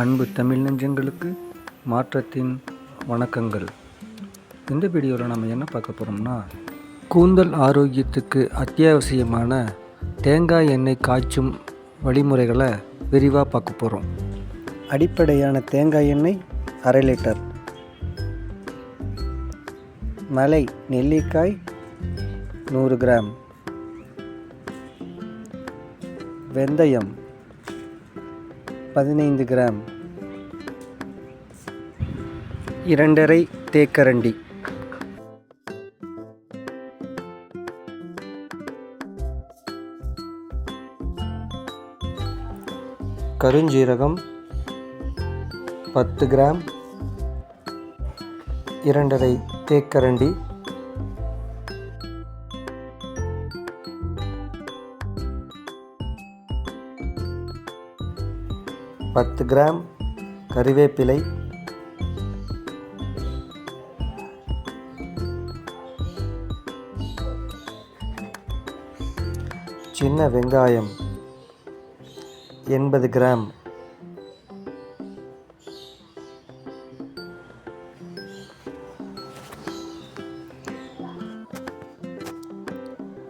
அன்பு தமிழ் நெஞ்சங்களுக்கு மாற்றத்தின் வணக்கங்கள். இந்த வீடியோவில் நம்ம என்ன பார்க்க போகிறோம்னா கூந்தல் ஆரோக்கியத்துக்கு அத்தியாவசியமான தேங்காய் எண்ணெய் காய்ச்சும் வழிமுறைகளை விரிவாக பார்க்க போகிறோம் அடிப்படையான தேங்காய் எண்ணெய் அரை லிட்டர். மலை நெல்லிக்காய் நூறு கிராம். வெந்தயம் பதினைந்து கிராம். இரண்டரை தேக்கரண்டி. கருஞ்சீரகம் பத்து கிராம். இரண்டரை தேக்கரண்டி. பத்து கிராம் கறிவேப்பிலை சின்ன வெங்காயம் எண்பது கிராம்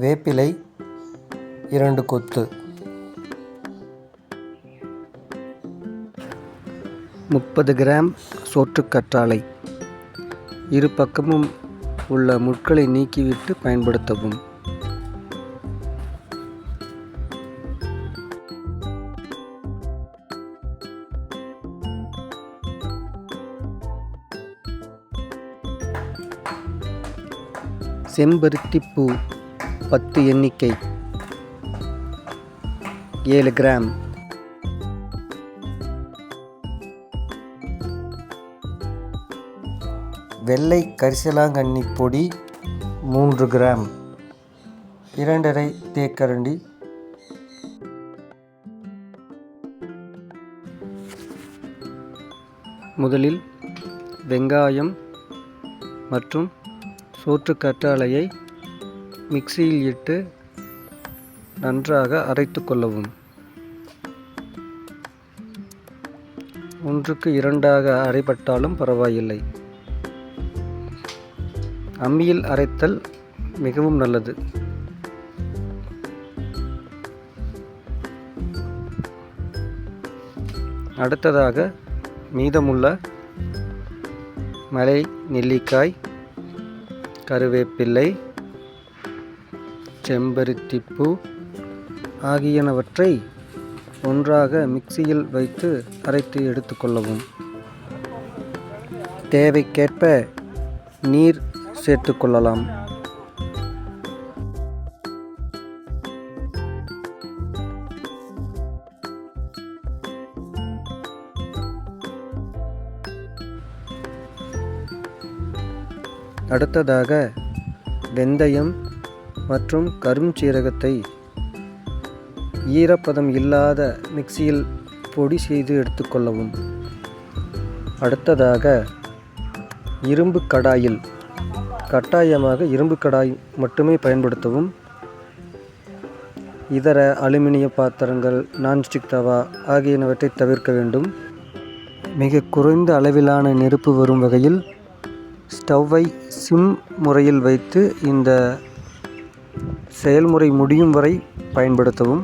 வேப்பிலை இரண்டு கொத்து. முப்பது கிராம் சோற்றுக்கற்றாழை இரு பக்கமும் உள்ள முட்களை நீக்கிவிட்டு பயன்படுத்தவும். செம்பருத்தி பூ பத்து எண்ணிக்கை. ஏழு கிராம். வெள்ளை கரிசலாங்கண்ணி பொடி மூன்று கிராம். இரண்டரை தேக்கரண்டி. முதலில் வெங்காயம் மற்றும் சோற்று கற்றாழையை மிக்சியில் இட்டு நன்றாக அரைத்து கொள்ளவும். ஒன்றுக்கு இரண்டாக அரைப்பட்டாலும் பரவாயில்லை. அம்மியில் அரைத்தல் மிகவும் நல்லது. அடுத்ததாக மீதமுள்ள மலை நெல்லிக்காய் கருவேப்பிள்ளை செம்பருத்திப்பூ ஆகியனவற்றை ஒன்றாக மிக்சியில் வைத்து அரைத்து எடுத்துக்கொள்ளவும் தேவைக்கேற்ப நீர் சேர்த்துக்கொள்ளலாம். அடுத்ததாக வெந்தயம் மற்றும் கருஞ்சீரகத்தை ஈரப்பதம் இல்லாத மிக்சியில் பொடி செய்து எடுத்துக்கொள்ளவும். அடுத்ததாக இரும்பு கடாயில் கட்டாயமாக இரும்பு கடாய் மட்டுமே பயன்படுத்தவும். இதர அலுமினிய பாத்திரங்கள் நான்ஸ்டிக் தவா ஆகியனவற்றை தவிர்க்க வேண்டும். மிக குறைந்த அளவிலான நெருப்பு வரும் வகையில் ஸ்டவ்வை சிம் முறையில் வைத்து இந்த செயல்முறை முடியும் வரை பயன்படுத்தவும்.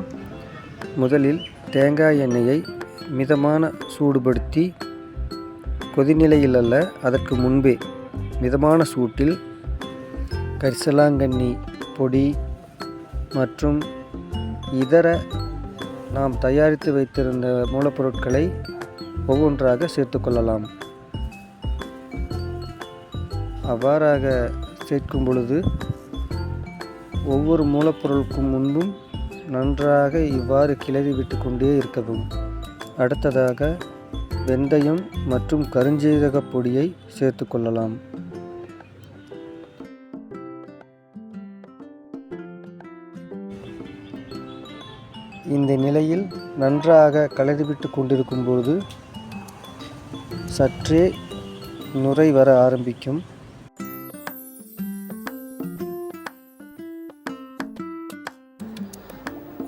முதலில் தேங்காய் எண்ணெயை மிதமான சூடுபடுத்தி கொதிநிலையில் அல்ல அதற்கு முன்பே மிதமான சூட்டில் கரிசலாங்கண்ணி பொடி மற்றும் இதர நாம் தயாரித்து வைத்திருந்த மூலப்பொருட்களை ஒவ்வொன்றாக சேர்த்துக்கொள்ளலாம் அவ்வாறாக சேர்க்கும் பொழுது ஒவ்வொரு மூலப்பொருளுக்கும் முன்பும் நன்றாக இவ்வாறு கிளறி விட்டு கொண்டே இருக்கவும். அடுத்ததாக வெந்தயம் மற்றும் கருஞ்சீரக பொடியை சேர்த்து கொள்ளலாம். இந்த நிலையில் நன்றாக கலறிவிட்டு கொண்டிருக்கும் பொழுது சற்றே நுரை வர ஆரம்பிக்கும்.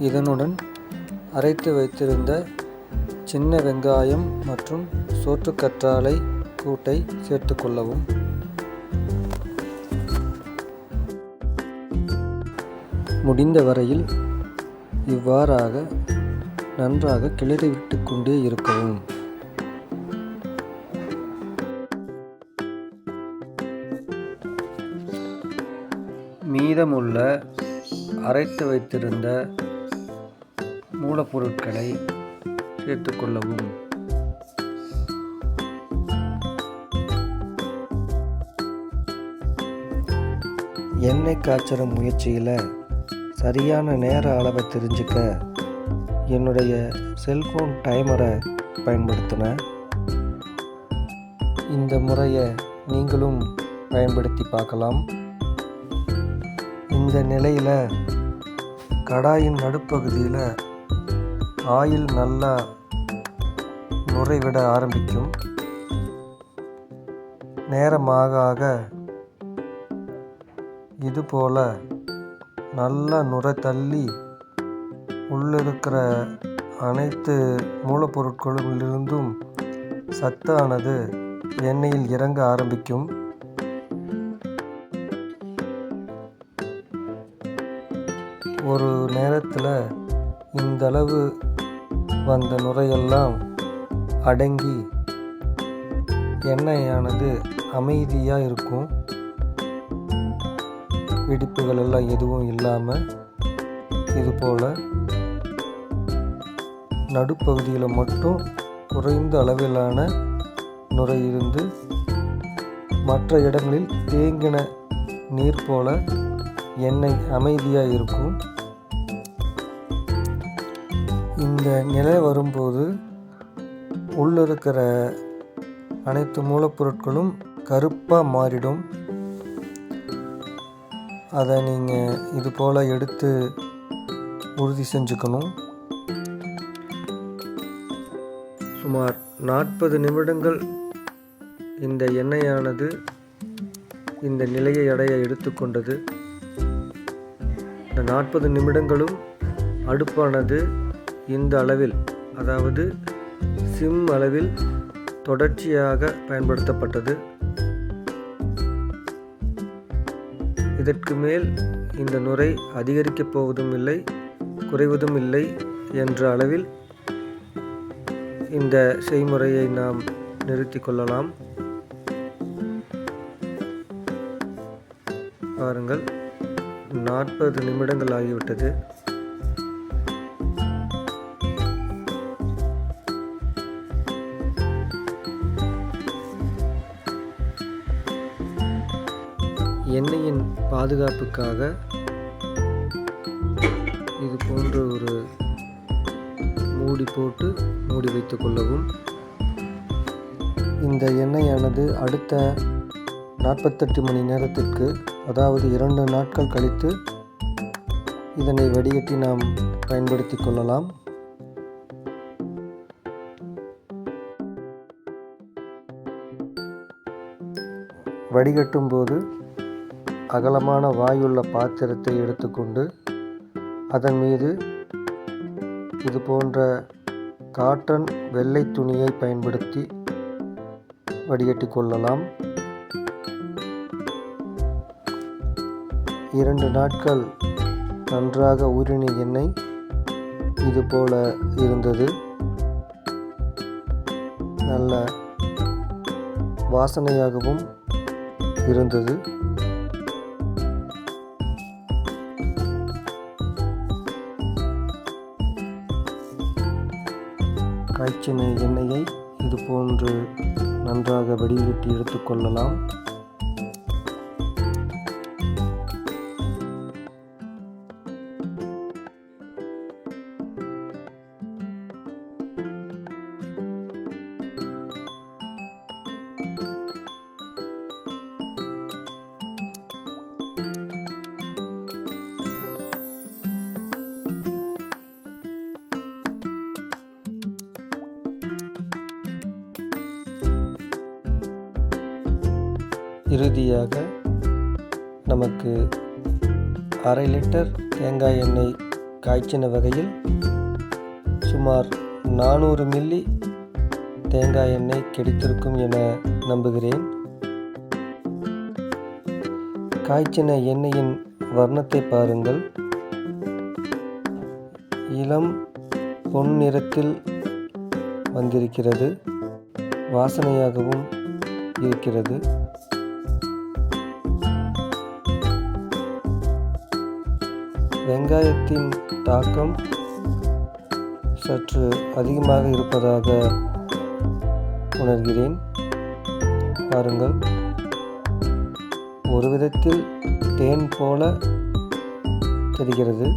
இதனுடன் அரைத்து வைத்திருந்த சின்ன வெங்காயம் மற்றும் சோற்றுக்கற்றாழை கூட்டை சேர்த்துக்கொள்ளவும் முடிந்த வரையில் இவ்வாறாக நன்றாக கிளறிவிட்டு கொண்டே இருக்கவும். மீதமுள்ள அரைத்து வைத்திருந்த மூலப்பொருட்களை சேர்த்துக்கொள்ளவும் எண்ணெய் காய்ச்சற முயற்சியில் சரியான நேர அளவை தெரிஞ்சுக்க என்னுடைய செல்ஃபோன் டைமரை பயன்படுத்தினேன் இந்த முறையை நீங்களும் பயன்படுத்தி பார்க்கலாம். இந்த நிலையில் கடாயின் நடுப்பகுதியில் ஆயில் நல்லா நுரைவிட ஆரம்பிக்கும். நேரமாக ஆக இதுபோல் நல்லா நுரை தள்ளி உள்ளிருக்கிற அனைத்து மூலப்பொருட்களிலிருந்தும் சத்தானது எண்ணெயில் இறங்க ஆரம்பிக்கும். ஒரு நேரத்தில் இந்த அளவு வந்த நுரையெல்லாம் அடங்கி எண்ணெயானது அமைதியாக இருக்கும். வெடிப்புகள் எல்லாம் எதுவும் இல்லாமல் இது போல் நடுப்பகுதியில் மட்டும் குறைந்த அளவிலான நுரை இருந்து மற்ற இடங்களில் தேங்கின நீர் போல எண்ணெய் அமைதியாக இருக்கும். இந்த நிலை வரும்போது உள்ள இருக்கிற அனைத்து மூலப்பொருட்களும் கருப்பாக மாறிடும். அதை நீங்கள் இது போல் எடுத்து உறுதி செஞ்சுக்கணும். சுமார் நாற்பது நிமிடங்கள் இந்த எண்ணெயானது இந்த நிலையை அடைய எடுத்துக்கொண்டது. இந்த நாற்பது நிமிடங்களும் அடுப்பானது இந்த அளவில் அதாவது சிம் அளவில் தொடர்ச்சியாக பயன்படுத்தப்பட்டது. இதற்கு மேல் இந்த நுரை அதிகரிக்கப் போவதும் இல்லை குறைவதும் இல்லை என்ற அளவில் இந்த செய்முறையை நாம் நிறுத்தி கொள்ளலாம். பாருங்கள் நாற்பது நிமிடங்கள் ஆகிவிட்டது. எண்ணெயின் பாதுகாப்புக்காக இது போன்ற ஒரு மூடி போட்டு மூடி வைத்துக் கொள்ளவும். இந்த எண்ணெயானது அடுத்த நாற்பத்தெட்டு மணி நேரத்திற்கு அதாவது இரண்டு நாட்கள் கழித்து இதனை வடிகட்டி நாம் பயன்படுத்தி கொள்ளலாம். வடிகட்டும் போது அகலமான வாயுள்ள பாத்திரத்தை எடுத்துக்கொண்டு அதன் மீது இது போன்ற காட்டன் வெள்ளை துணியை பயன்படுத்தி வடிகட்டி கொள்ளலாம். இரண்டு நாட்கள் நன்றாக ஊறின எண்ணெய் இது போல இருந்தது. நல்ல வாசனையாகவும் இருந்தது. காய்ச்சின எண்ணெயை இது போன்று நன்றாக வடிகட்டி எடுத்துக்கொள்ளலாம். இறுதியாக நமக்கு அரை லிட்டர் தேங்காய் எண்ணெய் காய்ச்சின வகையில் சுமார் நானூறு மில்லி தேங்காய் எண்ணெய் கிடைத்திருக்கும் என நம்புகிறேன். காய்ச்சின எண்ணெயின் வர்ணத்தை பாருங்கள். இளம் பொன் நிறத்தில் வந்திருக்கிறது. வாசனையாகவும் இருக்கிறது. வெங்காயத்தின் தாக்கம் சற்று அதிகமாக இருப்பதாக உணர்கிறேன். பாருங்கள். ஒரு விதத்தில் தேன் போல தெரிகிறது.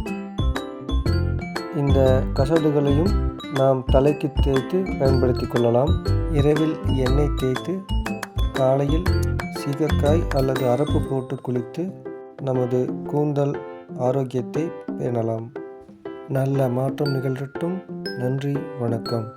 இந்த கசடுகளையும் நாம் தலைக்கு தேய்த்து பயன்படுத்தி கொள்ளலாம். இரவில் எண்ணெய் தேய்த்து காலையில் சீகக்காய் அல்லது அரப்பு போட்டு குளித்து நமது கூந்தல் ஆரோக்கியத்தை பேணலாம். நல்ல மாற்றம் நிகழட்டும். நன்றி வணக்கம்.